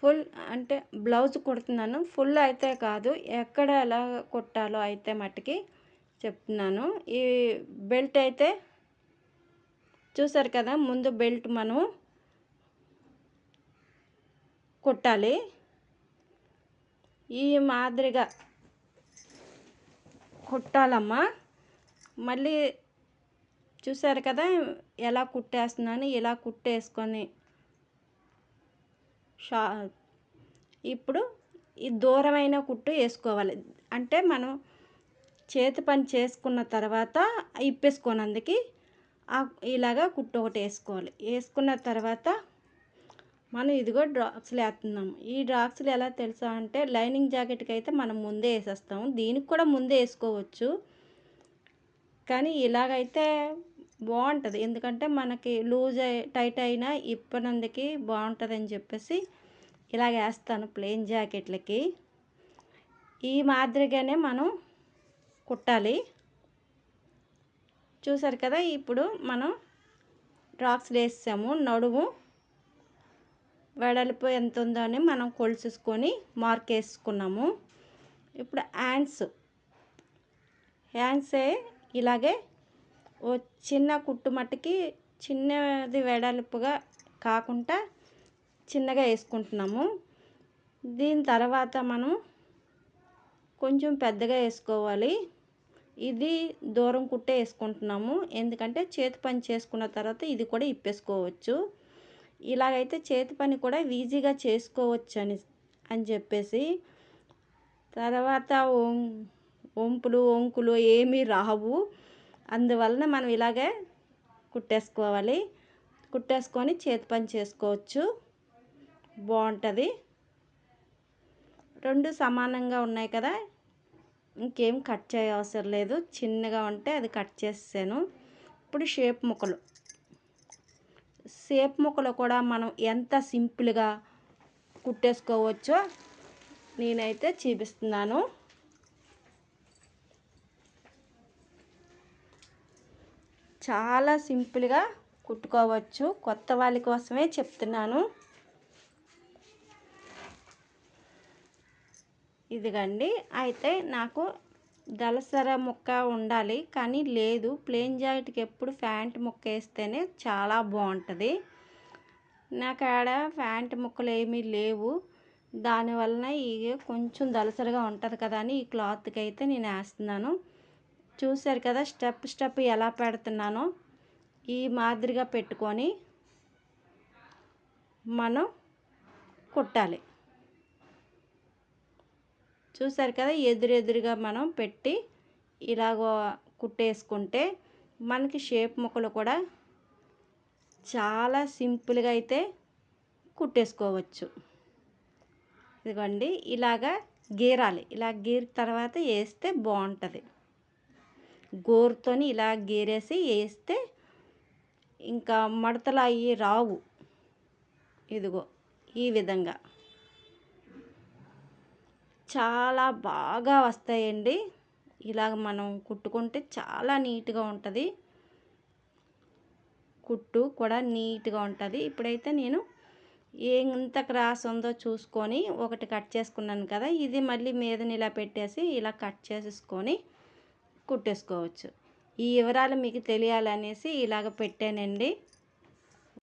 Full అంటే blouse కుడుతున్నాను. Full అయితే కాదు. ఎక్కడ ఎలా కుట్టాలో అయితే మట్టుకి చెప్తున్నాను. ఈ బెల్ట్ అయితే చూసారు కదా ముందు బెల్ట్ మనం కుట్టాలి. ఈ మాదిరిగా కుట్టాలమ్మా. మళ్ళీ చూసారు కదా ఎలా కుట్టేస్తున్నాను ఇలా కుట్టేసుకొని షా ఇప్పుడు ఈ దూరమైన కుట్టు వేసుకోవాలి. అంటే మనం చేతి పని చేసుకున్న తర్వాత ఇప్పేసుకోనందుకు ఇలాగా కుట్టు ఒకటి వేసుకోవాలి. వేసుకున్న తర్వాత మనం ఇదిగో డ్రాక్స్లు వేస్తున్నాము ఈ డ్రాక్స్లు ఎలా తెలుసా అంటే లైనింగ్ జాకెట్కి అయితే మనం ముందే వేసేస్తాము. దీనికి కూడా ముందే వేసుకోవచ్చు. కానీ ఇలాగైతే బాగుంటుంది. ఎందుకంటే మనకి లూజ్ టైట్ అయినా ఇప్పనందుకి బాగుంటుంది అని చెప్పేసి ఇలా వేస్తాను ప్లెయిన్ జాకెట్లకి. ఈ మాదిరిగానే మనం కుట్టాలి. చూసారు కదా ఇప్పుడు మనం డ్రాక్స్లు వేసాము నడుము వెడల్పు ఎంత ఉందో అని మనం కొలుసుకొని మార్క్ వేసుకున్నాము. ఇప్పుడు హ్యాండ్స్ హ్యాండ్సే ఇలాగే ఓ చిన్న కుట్టు మట్టుకి చిన్నది వెడల్పుగా కాకుండా చిన్నగా వేసుకుంటున్నాము. దీని తర్వాత మనం కొంచెం పెద్దగా వేసుకోవాలి. ఇది దూరం కుట్టే వేసుకుంటున్నాము. ఎందుకంటే చేతి పని చేసుకున్న తర్వాత ఇది కూడా ఇప్పేసుకోవచ్చు. ఇలాగైతే చేతి పని కూడా ఈజీగా చేసుకోవచ్చు అని అని చెప్పేసి తర్వాత వంపులు ఒంకులు ఏమీ రావు. అందువలన మనం ఇలాగే కుట్టేసుకోవాలి. కుట్టేసుకొని చేతి పని చేసుకోవచ్చు. బాగుంటుంది. రెండు సమానంగా ఉన్నాయి కదా. ఇంకేం కట్ చేయ అవసరం లేదు. చిన్నగా ఉంటే అది కట్ చేసాను ఇప్పుడు షేప్ ముక్కలు. షేప్ ముక్కలు కూడా మనం ఎంత సింపుల్గా కుట్టేసుకోవచ్చో నేనైతే చూపిస్తున్నాను. చాలా సింపుల్గా కుట్టుకోవచ్చు. కొత్త వాళ్ళ కోసమే చెప్తున్నాను. ఇదిగండి. అయితే నాకు దళసర ముక్క ఉండాలి కానీ లేదు. ప్లెయిన్ జాకెట్కి ఎప్పుడు ప్యాంట్ ముక్క వేస్తేనే చాలా బాగుంటుంది. నాకాడ ప్యాంట్ ముక్కలు ఏమీ లేవు. దానివలన ఇవి కొంచెం దళసరిగా ఉంటుంది కదా అని ఈ క్లాత్కి అయితే నేను వేస్తున్నాను. చూశారు కదా స్టెప్ స్టెప్ ఎలా పెడుతున్నానో ఈ మాదిరిగా పెట్టుకొని మనం కుట్టాలి. చూసారు కదా ఎదురెదురుగా మనం పెట్టి ఇలాగ కుట్టేసుకుంటే మనకి షేప్ ముక్కలు కూడా చాలా సింపుల్గా అయితే కుట్టేసుకోవచ్చు. ఇదిగోండి ఇలాగా గీరాలి. ఇలా గీర్ తర్వాత వేస్తే బాగుంటుంది. గోరుతోని ఇలా గీరేసి వేస్తే ఇంకా మడతలు అవి రావు. ఇదిగో ఈ విధంగా. చాలా బాగా వస్తాయండి. ఇలాగ మనం కుట్టుకుంటే చాలా నీట్గా ఉంటుంది. కుట్టు కూడా నీట్గా ఉంటుంది. ఇప్పుడైతే నేను ఎంత క్రాస్ ఉందో చూసుకొని ఒకటి కట్ చేసుకున్నాను కదా ఇది మళ్ళీ మీదని ఇలా పెట్టేసి ఇలా కట్ చేసేసుకొని కుట్టేసుకోవచ్చు. ఈ వివరాలు మీకు తెలియాలనేసి ఇలాగ పెట్టానండి.